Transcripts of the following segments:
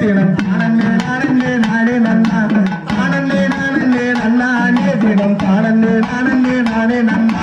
தினம். ஆனந்தே நானந்தே நானே நன்னான ஆனந்தே நானந்தே நன்னானே தினம். ஆனந்தே நானந்தே நானே நன்னா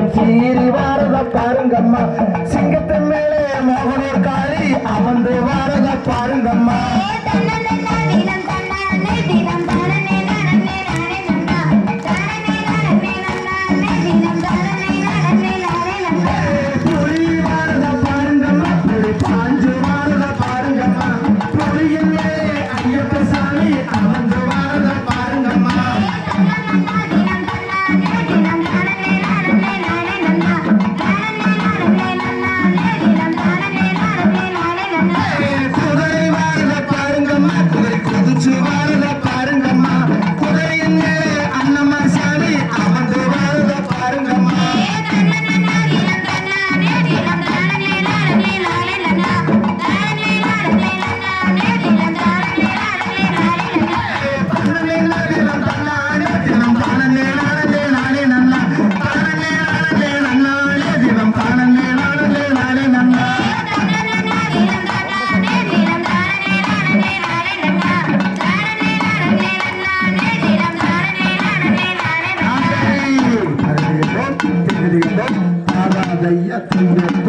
சிங்கம் சீறி வாரத பாருங்கம்மா. சிங்கத்தின் மேலே மோகனூர் காளி அவன் வாரத பாருங்கம்மா. minha filha.